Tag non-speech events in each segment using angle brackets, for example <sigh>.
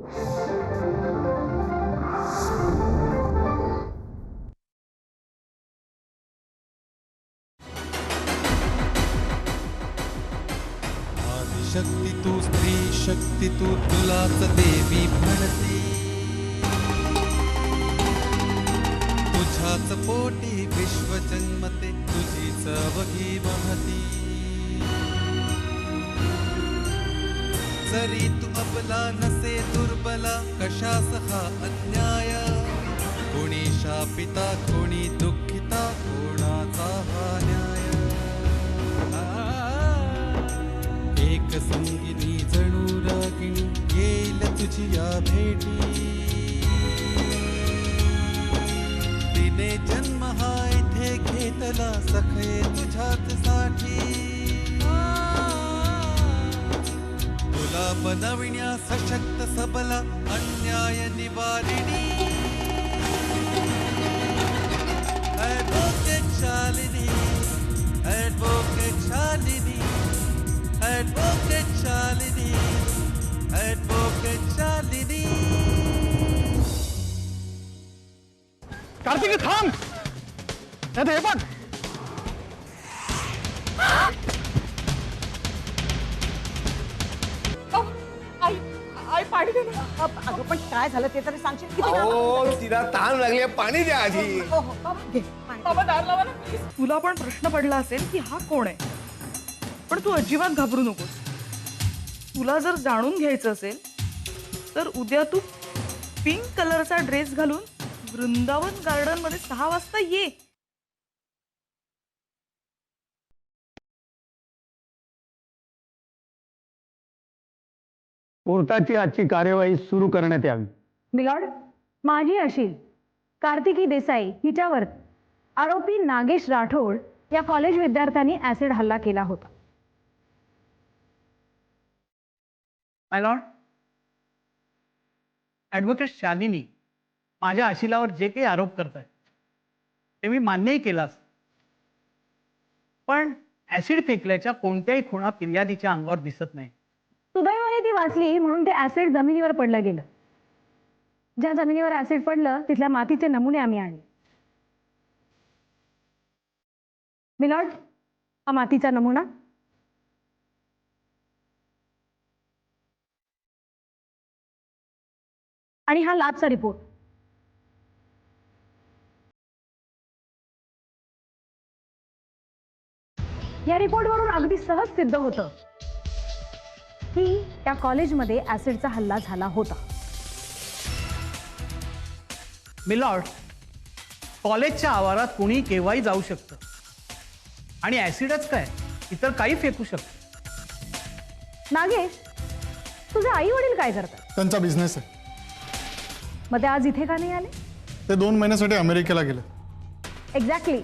शक्ती तू स्त्री शक्ती तू तुलाच देवी म्हणते. तुझ्याच पोटी विश्व जन्मते तुझीच अवघी महती. जरी तू अपला नसे दुर्बला कशा सहा अन्याय? कोणी शापिता कोणी दुःखिता कोणाचा हा न्याय? एक संगिनी जणू रागिणी येईल तुझी या भेटी. तिने जन्म हा इथे घेतला सखे तुझ्यात साठी. तुला बनविण्या सशक्त सबला अन्याय निवारिणी advocate Shalini advocate Shalini advocate Shalini advocate Shalini Kartiki थांब नाही हे पाणी दे ना. अगं पण काय झालं ते तरी सांगशील? किती तिला ताण लागली पाणी द्या आधी. हो हो बाबा, घे पाणी. बाबा दार लावा ना please. तुला पण प्रश्न पडला असेल की हा कोण आहे? पण तू अजिबात घाबरू नकोस. तुला जर जाणून घ्यायचं असेल तर उद्या तू पिंक कलरचा ड्रेस घालून वृंदावन गार्डनमध्ये सहा वाजता ये. कोर्टाची आजची कार्यवाही सुरू करण्यात यावी. मिलॉर्ड माझी अशील कार्तिकी देसाई हिच्यावर आरोपी नागेश राठोड या कॉलेज विद्यार्थ्यांनी ऍसिड हल्ला केला होता. माय लॉर्ड ॲडव्होकेट शालिनी माझ्या आशिलावर जे काही आरोप करत आहेत ते मी मान्यही केलाच. पण ॲसिड फेकल्याच्या कोणत्याही खुणा फिर्यादीच्या अंगावर दिसत नाही. वाचली म्हणून ते ऍसिड जमिनीवर पडलं गेलं. ज्या जमिनीवर ऍसिड पडलं तिथल्या मातीचे नमुने आम्ही आणले. मिलॉर्ड हा मातीचा नमुना. आणि हा लॅबचा रिपोर्ट या रिपोर्टवरून अगदी सहज सिद्ध होतं. की त्या कॉलेजमध्ये ऍसिडचा हल्ला झाला होता. मिलॉर्ड कॉलेजच्या आवारात कुणी केव्हाही जाऊ शकतं. आणि ॲसिडच काय? इतर काही फेकू शकतं. नागेश तुझे आई वडील काय करतात? त्यांचा बिझनेस आहे. मग ते आज इथे का नाही आले? ते दोन महिन्यासाठी अमेरिकेला गेले. Exactly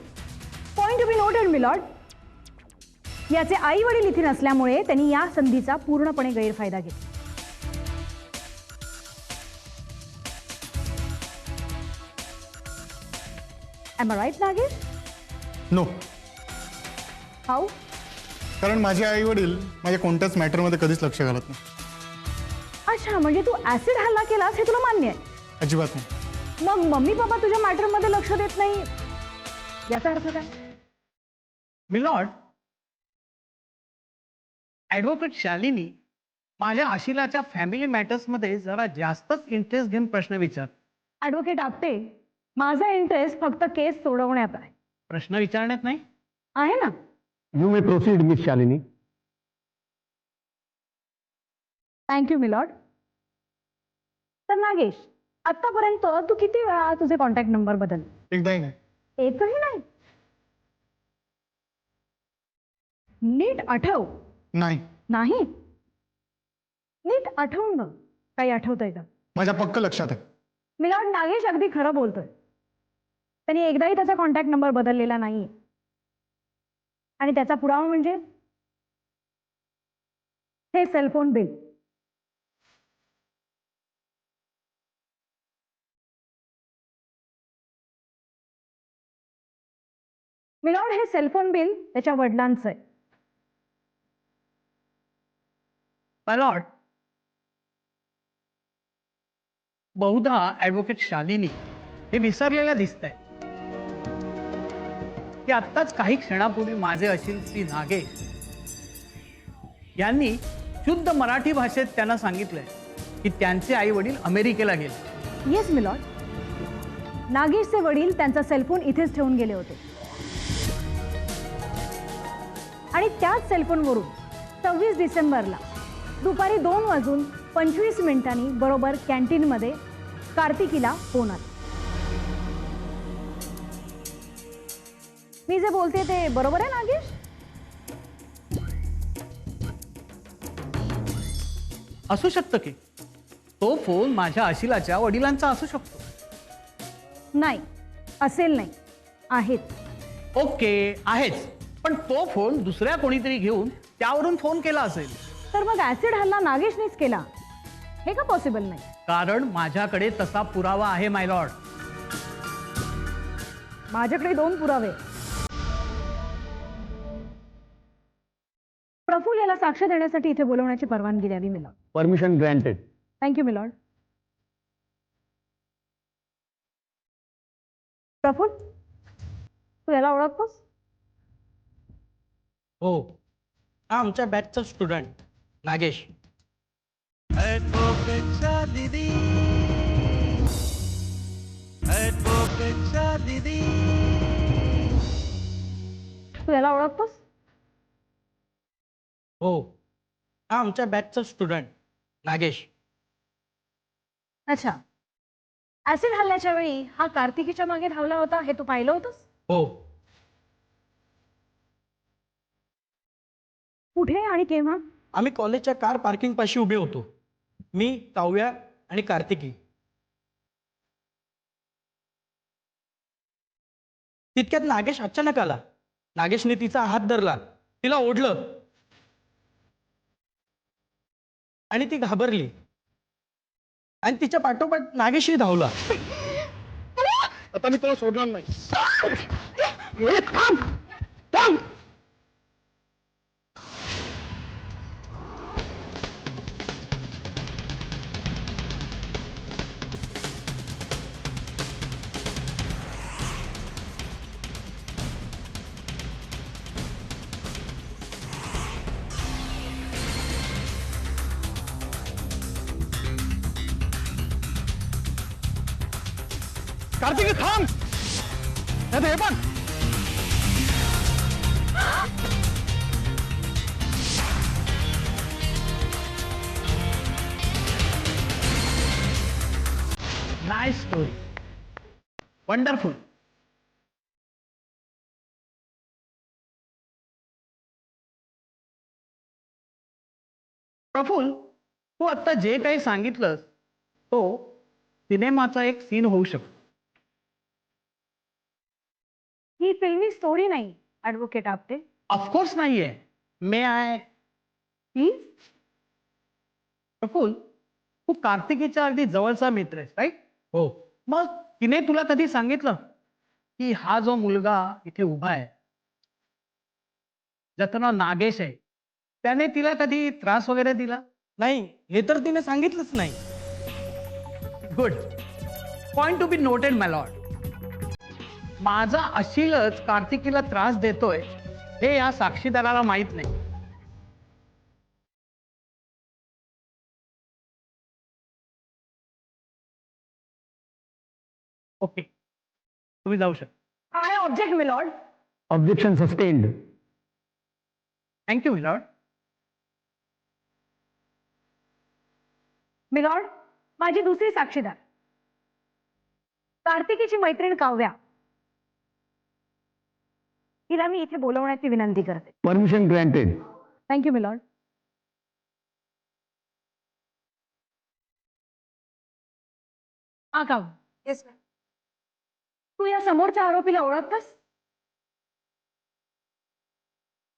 point to be noted milord. याचे आई वडील इथे नसल्यामुळे त्यांनी या संधीचा पूर्णपणे गैरफायदा घेतला. Am right Nagesh? No how कारण माझे आई वडील माझ्या कोणत्याच मॅटरमध्ये कधीच लक्ष घालत नाही. अच्छा म्हणजे तू ऍसिड हल्ला केलास हे तुला मान्य आहे? अजिबात नाही. मग मम्मी पप्पा तुझ्या मॅटरमध्ये लक्ष देत नाही? याचा अर्थ काय? मिलॉर्ड ॲडव्होकेट शालिनी माझ्या आशिलाच्या फॅमिली मॅटर्समध्ये जरा जास्तच इंटरेस्ट घेऊन प्रश्न विचार. ॲडव्होकेट आपटे माझा इंटरेस्ट फक्त केस सोडवण्यात आहे. प्रश्न विचारण्यात नाही? आहे ना? You may proceed miss Shalini thank you milord तर नागेश आतापर्यंत तू किती वेळा तुझे कॉन्टॅक्ट नंबर बदलले एकदाही नाही. एकही नाही? नीट आठव. नाही. नाही? नीट आठवून बघ. काही आठवतंय का? माझ्या पक्क लक्षात आहे. मिलॉर्ड नागेश अगदी खरं बोलतोय. त्यांनी एकदाही त्याचा कॉन्टॅक्ट नंबर बदललेला नाही. आणि त्याचा पुरावा म्हणजे हे सेलफोन बिल मिलॉर्ड हे सेलफोन बिल त्याच्या वडिलांचं आहे. My lord, बहुधा ऍडव्होकेट शालिनी हे विसरलेल्या दिसत आहे की आत्ताच काही क्षणापूर्वी माझे अशील श्री नागेश यांनी शुद्ध मराठी भाषेत त्यांना सांगितलंय की त्यांचे आई वडील अमेरिकेला गेले. येस मिलॉर्ड नागेशचे वडील त्यांचा सेलफोन इथेच ठेवून गेले होते. आणि त्याच सेलफोनवरून सव्वीस डिसेंबरला दुपारी दोन वाजून पंचवीस मिनिटांनी बरोबर कॅन्टीनमध्ये कार्तिकीला फोन आला. मी जे बोलते ते बरोबर आहे नागेश? असू शकतं की. तो फोन माझ्या अशिलाच्या वडिलांचा असू शकतो. नाही असेल नाही. आहेत. ओके आहेच. पण तो फोन दुसऱ्या कोणीतरी घेऊन त्यावरून फोन केला असेल. तर मग ऍसिड हल्ला नागेशनेच केला. हे का पॉसिबल नाही? कारण माझ्याकडे तसा पुरावा आहे माय लॉर्ड माझ्याकडे दोन पुरावे. प्रफुल याला साक्ष देण्यासाठी इथे बोलवण्याची परवानगी द्यावी milord permission granted thank you milord Praful तू याला ओळखतोस? हो. हा आमच्या बॅचचा स्टुडंट नागेश. शालिनी तू याला ओळखतोस? हो. हा आमच्या बॅचचा स्टुडंट नागेश. अच्छा. ऍसिड हल्ल्याच्या वेळी हा कार्तिकीच्या मागे धावला होता हे तू पाहिलं होतंस? हो. कुठे आणि केव्हा? आम्ही कॉलेजच्या कार पार्किंग पाशी उभे होतो. मी काव्या आणि कार्तिकी. तितक्यात नागेश अचानक आला. नागेशने तिचा हात धरला. तिला ओढलं. आणि ती घाबरली. आणि तिच्या पाठोपाठ नागेशही धावला. आता मी तुला सोडणार नाही. कार्तिकी थांब! नाही हे पण नाईस स्टोरी वंडरफुल प्रफुल तू आत्ता जे काही सांगितलंस तो सिनेमाचा एक सीन होऊ शकतो. ही फिल्मी स्टोरी नाही ऍडव्होकेट आपटे. ऑफकोर्स नाहीये. मे आय प्लीज प्रफुल तू कार्तिकीचा अगदी जवळचा मित्र आहेस राईट हो. मग तिने तुला कधी सांगितलं की हा जो मुलगा इथे उभा आहे ज्याचं नाव नागेश आहे त्याने तिला कधी त्रास वगैरे दिला? नाही हे तर तिने सांगितलंच नाही. Good point to be noted milord माझा अशीलच कार्तिकीला त्रास देतोय. हे या साक्षीदाराला माहीत नाही. ओके. तुम्ही जाऊ शकता. I object milord objection sustained thank you milord milord माझी दुसरी साक्षीदार. कार्तिकीची मैत्रीण काव्या. तिला मी इथे बोलवण्याची विनंती करते. परमिशन ग्रँटेड थँक्यू मिलॉर्ड हा काव येस तू या समोरच्या आरोपीला ओळखतस?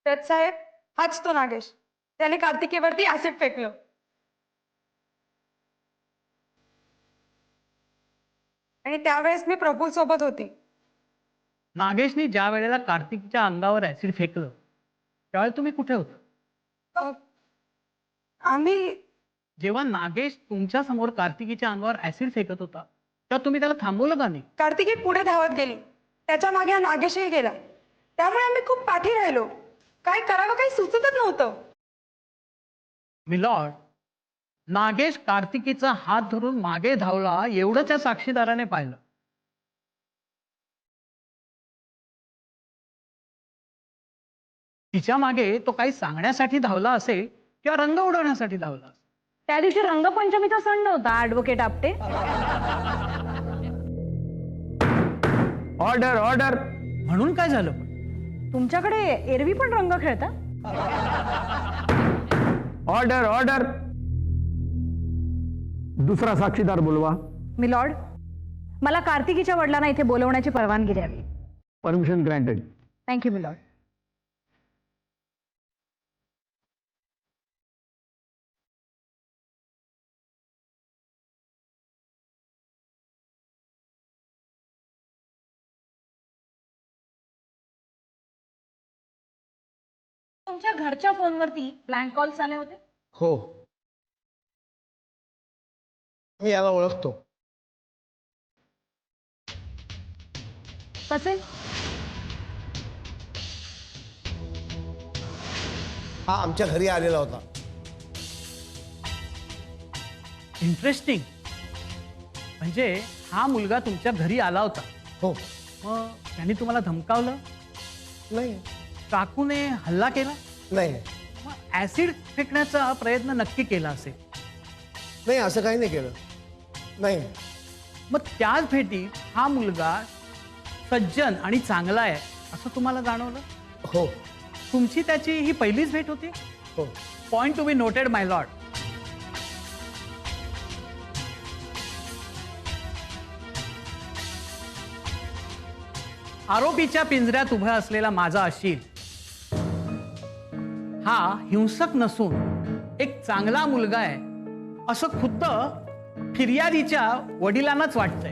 साहेब हाच तो नागेश. त्याने कार्तिकेवरती ऍसिड फेकलं. आणि त्यावेळेस मी प्रफुल सोबत होती. नागेशनी ज्या वेळेला कार्तिकच्या अंगावर ऍसिड फेकलं त्यावेळेला तुम्ही कुठे होता? आम्ही जेव्हा नागेश तुमच्यासमोर कार्तिकीच्या अंगावर ऍसिड फेकत होता तेव्हा तुम्ही त्याला थांबवलं का नाही? कार्तिकी पुढे धावत गेली. त्याच्यामागे हा नागेशही गेला. त्यामुळे आम्ही खूप पाठी राहिलो. काय करावं काही सुचतच नव्हतं. मिलॉर्ड नागेश कार्तिकीचा हात धरून मागे धावला एवढं त्या साक्षीदाराने पाहिलं. तिच्यामागे तो काही सांगण्यासाठी धावला असेल किंवा रंग उडवण्यासाठी धावला असेल. त्या दिवशी रंगपंचमीचा सण नव्हता ऍडव्होकेट आपटे. ऑर्डर ऑर्डर म्हणून काय झालं? पण तुमच्याकडे एरवी पण रंग खेळता ऑर्डर ऑर्डर दुसरा साक्षीदार बोलवा. मिलॉर्ड मला कार्तिकीच्या वडिलांना इथे बोलवण्याची परवानगी द्यावी. परमिशन ग्रँटेड थँक्यू मिलॉर्ड तुमच्या घरच्या फोनवरती ब्लँक कॉल्स आले होते? हो. मी याला ओळखतो. कसे? हा आमच्या घरी आलेला होता. इंटरेस्टिंग म्हणजे हा मुलगा तुमच्या घरी आला होता. हो. मग त्यांनी तुम्हाला धमकावलं? नाही. काकूने हल्ला केला? नाही मग ऍसिड फेकण्याचा प्रयत्न नक्की केला असेल. नाही असं काही नाही केलं. नाही. मग त्याच भेटीत हा मुलगा सज्जन आणि चांगला आहे असं तुम्हाला जाणवलं? हो. तुमची त्याची ही पहिलीच भेट होती? हो. Point to be noted my lord आरोपीच्या पिंजऱ्यात उभा असलेला माझा अशील. हा हिंसक नसून एक चांगला मुलगा आहे. असं खुद्द फिर्यादीच्या वडिलांनाच वाटतंय.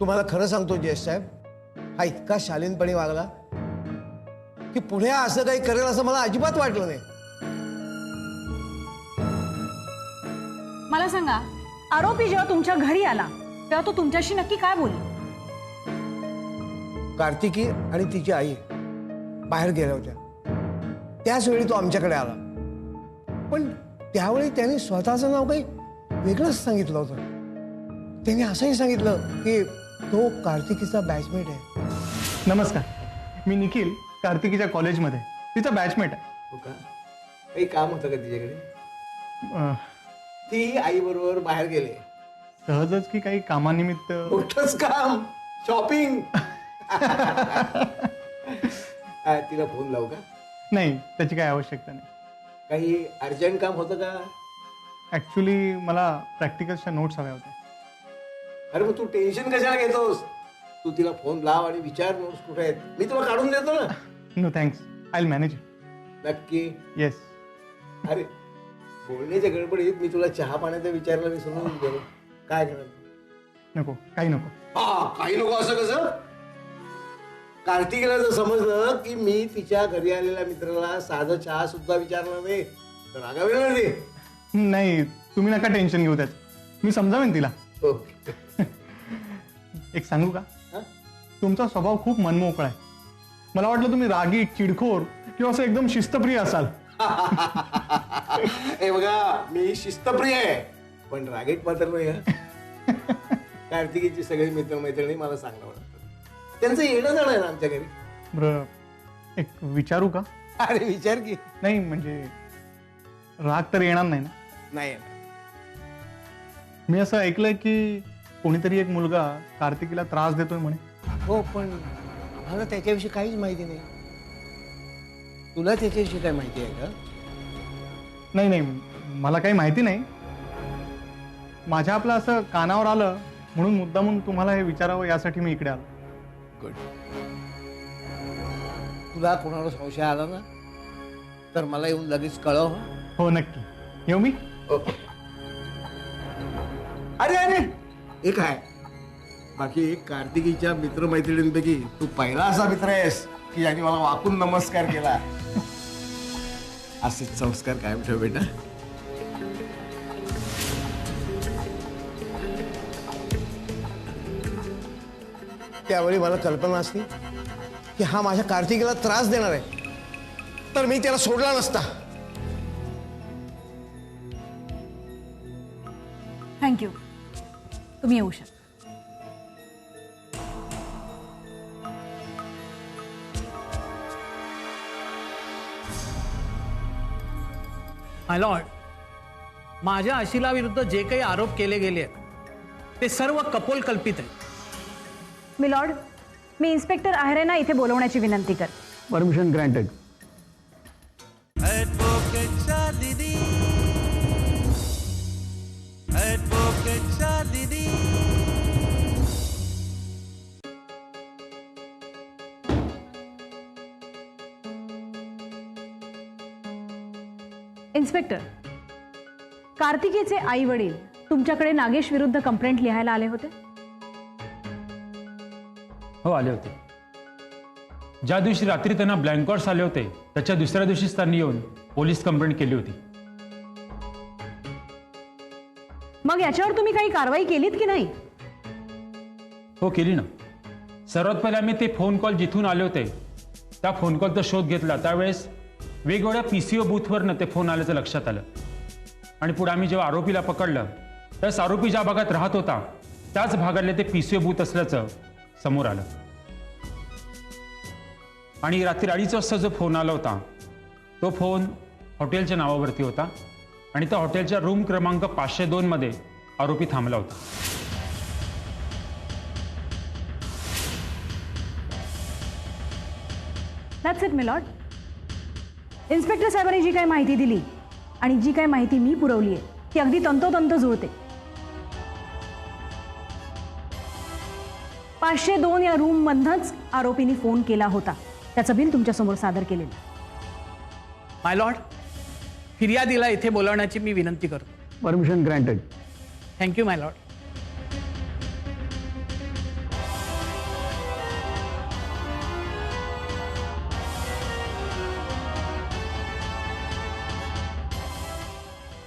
तुम्हाला खरं सांगतो जयेश साहेब हा इतका शालीनपणे वागला की पुढे असं काही करेल असं मला अजिबात वाटलं नाही. मला सांगा आरोपी जेव्हा तुमच्या घरी आला तेव्हा तो तुमच्याशी नक्की काय बोलला? कार्तिकी आणि तिची आई बाहेर गेल्या होत्या. त्याच वेळी तो आमच्याकडे आला. पण त्यावेळी त्यांनी स्वतःचं नाव काही वेगळंच सांगितलं होतं. त्यांनी असंही सांगितलं की तो कार्तिकीचा बॅचमेट आहे. नमस्कार. मी निखिल कार्तिकीच्या कॉलेजमध्ये. तिचा बॅचमेट आहे. हो का? काही काम होतं का तिच्याकडे? अं, ती आई बरोबर बाहेर गेले. सहजच की काही कामानिमित्त? मोठंच काम. शॉपिंग <laughs> <laughs> तिला फोन लावू का? नाही त्याची काही आवश्यकता नाही. काही अर्जंट काम होतं का? ॲक्च्युली मला प्रॅक्टिकल्सच्या नोट्स हव्या होत्या. अरे मग तू टेन्शन कशाला घेतोस? तू तिला फोन लाव आणि विचार नोट्स कुठे आहेत? मी तुला काढून देतो ना. नो थँक्स आय मॅनेज नक्की. येस अरे बोलण्याच्या गडबडीत मी तुला चहा पाण्याचा विचारला विसरून गेलो काय करणार नको काही नको. हा काही नको असं कसं? कार्तिकीला जर समजलं की मी तिच्या घरी आलेल्या मित्राला साधं चहा सुद्धा विचारला नाही तर रागावेल ना ते नाही तुम्ही नका टेन्शन घेऊ त्याचं मी समजावेन तिला. एक सांगू का? हा? तुमचा स्वभाव खूप मनमोकळा आहे. मला वाटलं तुम्ही रागीट चिडखोर किंवा असं एकदम शिस्तप्रिय असाल. <laughs> हे बघा मी शिस्तप्रिय आहे पण रागेट मात्र नाही हं. <laughs> कार्तिकीची सगळी मित्रमैत्रिणी मला सांगणं वाटतं त्यांचं येणं जाणं आहे ना आमच्या घरी. बरं एक विचारू का? अरे विचार की. नाही म्हणजे राग तर येणार नाही ना? नाही मी असं ऐकलंय की कोणीतरी एक मुलगा कार्तिकीला त्रास देतोय म्हणे. हो पण मला त्याच्याविषयी काहीच माहिती नाही. तुला त्याच्याविषयी काय माहिती आहे का? नाही नाही मला काही माहिती नाही. माझ्या आपलं असं कानावर आलं म्हणून मुद्दामून तुम्हाला हे विचारावं यासाठी मी इकडे आलो. गुड तुला कोणाला संशय आला ना तर मला येऊन लगेच कळव हं. हो नक्की. येऊ मी? अरे अरे! हे काय? बाकी कार्तिकीच्या मित्रमैत्रिणींपैकी तू पहिला असा मित्र आहेस की ज्याने मला वाकून नमस्कार केला. <laughs> असेच संस्कार कायम ठेव बेटा त्यावेळी मला कल्पना असती की हा माझ्या कार्तिकीला त्रास देणार आहे. तर मी त्याला सोडला नसता. थँक्यू तुम्ही येऊ शकता. माय लॉर्ड माझ्या आशिला विरुद्ध जे काही आरोप केले गेले आहेत ते सर्व कपोल कल्पित आहेत मिलॉर्ड मी इन्स्पेक्टर आहेरेना इथे बोलवण्याची विनंती कर. परमिशन ग्रँटेड इन्स्पेक्टर कार्तिकेचे आई वडील तुमच्याकडे नागेश विरुद्ध कंप्लेंट लिहायला आले होते? हो आले होते. ज्या दिवशी रात्री त्यांना ब्लँकॉट्स आले होते त्याच्या दुसऱ्या दिवशीच त्यांनी येऊन पोलीस कंप्लेंट केली होती. मग याच्यावर तुम्ही काही कारवाई केलीत की नाही? हो केली ना. सर्वात पहिले आम्ही ते फोन कॉल जिथून आले होते त्या फोन कॉलचा शोध घेतला. त्यावेळेस वेगवेगळ्या पी सी ओ बूथवरनं ते फोन आल्याचं लक्षात आलं. आणि पुढे आम्ही जेव्हा आरोपीला पकडलं त्यावेळेस आरोपी ज्या भागात राहत होता त्याच भागातले ते पी सी ओ बूथ असल्याचं समोर आलं. आणि रात्री अडीच वाजता जो फोन आला होता तो फोन हॉटेलच्या नावावरती होता आणि त्या हॉटेलच्या रूम क्रमांक पाचशे दोनमध्ये आरोपी थांबला होता. दॅट्स इट मिलॉर्ड इन्स्पेक्टर साहेबांनी जी काही माहिती दिली आणि जी काही माहिती मी पुरवली आहे ती अगदी तंतोतंत जुळते. पाचशे दोन या रूम मधनच आरोपींनी फोन केला होता. त्याचं बिल तुमच्यासमोर सादर केलेलं. माय लॉर्ड फिर्यादीला इथे बोलवण्याची मी विनंती करतो. Permission granted thank you my lord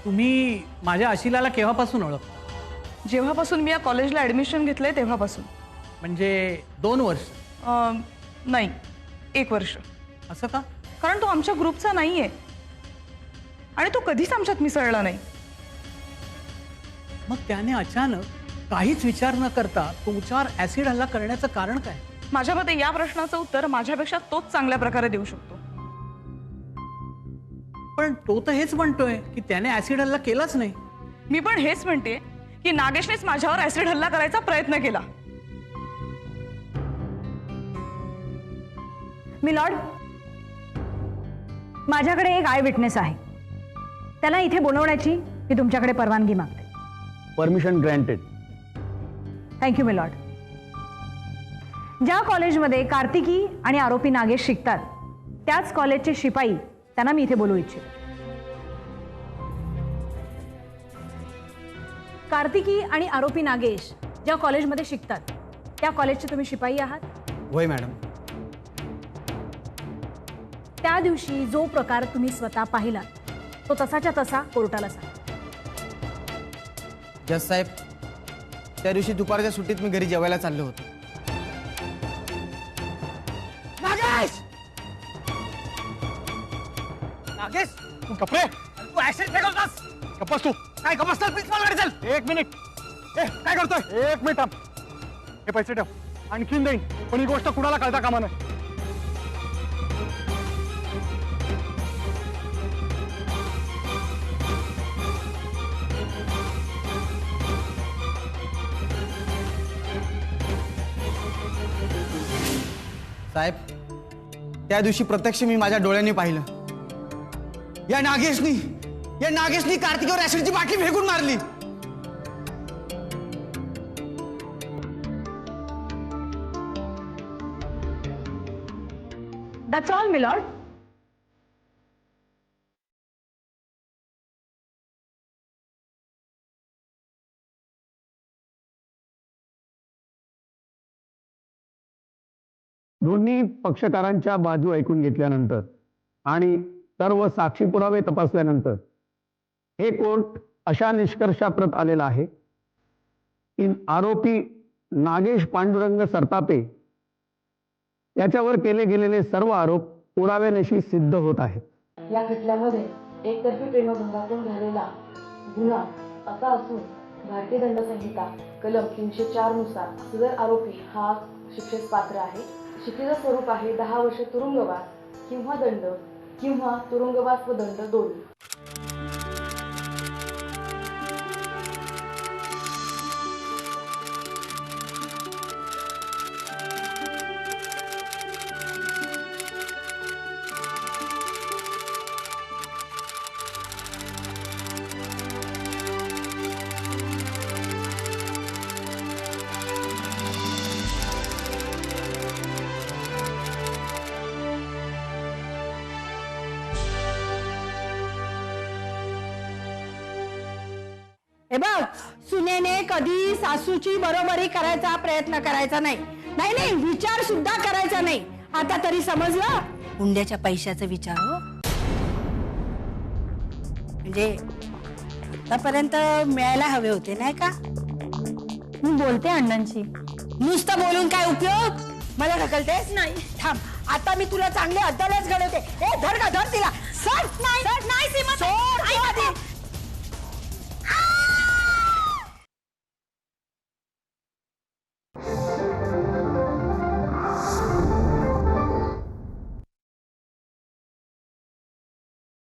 तुम्ही माझ्या आशिलाला केव्हापासून ओळख जेव्हापासून मी या कॉलेजला ऍडमिशन घेतलंय तेव्हापासून. म्हणजे दोन वर्ष? अं, नाही एक वर्ष. असं का? कारण तो आमच्या ग्रुपचा नाहीये. आणि तो कधीच आमच्यात मिसळला नाही. मग त्याने अचानक काहीच विचार न करता तुमच्यावर ऍसिड हल्ला करण्याचं कारण काय? माझ्या मते या प्रश्नाचं उत्तर माझ्यापेक्षा तोच चांगल्या प्रकारे देऊ शकतो. पण तो तर हेच म्हणतोय की त्याने ऍसिड हल्ला केलाच नाही. मी पण हेच म्हणते की नागेशनेच माझ्यावर ऍसिड हल्ला करायचा प्रयत्न केला. मिलॉर्ड माझ्याकडे एक आय विटनेस आहे. त्याला इथे बोलवण्याची मी तुमच्याकडे परवानगी मागते. Permission granted. थँक्यू मिलॉर्ड ज्या कॉलेजमध्ये कार्तिकी आणि आरोपी नागेश शिकतात त्याच कॉलेजचे शिपाई त्यांना मी इथे बोलवू इच्छिते. कार्तिकी आणि आरोपी नागेश ज्या कॉलेजमध्ये शिकतात त्या कॉलेजचे तुम्ही शिपाई आहात? होय मॅडम. त्या दिवशी जो प्रकार तुम्ही स्वतः पाहिला तो तसाच्या तसा कोर्टाला सांगा. जज साहेब त्या दिवशी दुपारच्या सुट्टीत मी घरी जेवायला चाललो होतो. नागेश! नागेश तू कपडे! तू ऍसिड फेकवतोस? कपास तू. काय गमस्तर प्रिन्सिपलकडे चल. एक मिनिट ए काय करतोय? एक मिनिट थांब. हे पैसे ठेव. आणखीन देईन. पण ही गोष्ट कुणाला कळता कामा नये. साहेब त्या दिवशी प्रत्यक्ष मी माझ्या डोळ्यांनी पाहिलं. या नागेशनी या नागेशनी बाटली फेकून मारली. That's all, my मिलॉर्ड दोन्ही पक्षकारांच्या बाजू ऐकून घेतल्यानंतर आणि सर्व साक्षी पुरावे तपासल्यानंतर हे कोर्ट अशा निष्कर्षाप्रत आलेला आहे की आरोपी नागेश पांडुरंग सरतापे याच्यावर केले गेलेले सर्व आरोप पुराव्यानिशी सिद्ध होत आहेत. या खटल्यामध्ये एकतर्फी प्रेमभंगातून झालेला गुन्हा असा असून भारतीय दंड संहिता कलम तीनशे चारनुसार सदर आरोपी हा शिक्षेस पात्र आहे. शिक्षेचं स्वरूप आहे दहा वर्ष तुरुंगवास किंवा दंड किंवा तुरुंगवास व दंड दोन्ही. सुनेने कधी सासूची बरोबरी करायचा प्रयत्न करायचा नाही. नाही नाही विचार सुद्धा करायचा नाही. आता तरी समजलं? हुंड्याच्या पैशाचा विचार हो. म्हणजे आतापर्यंत मिळायला हवे होते नाही का? मी बोलते अण्णांशी. नुसतं बोलून काय उपयोग? मला ढकलतेस? नाही. थांब. आता मी तुला चांगले अद्दलच घडवते. ए धर का धर तिला. सर नाही नाही सीमा. सोड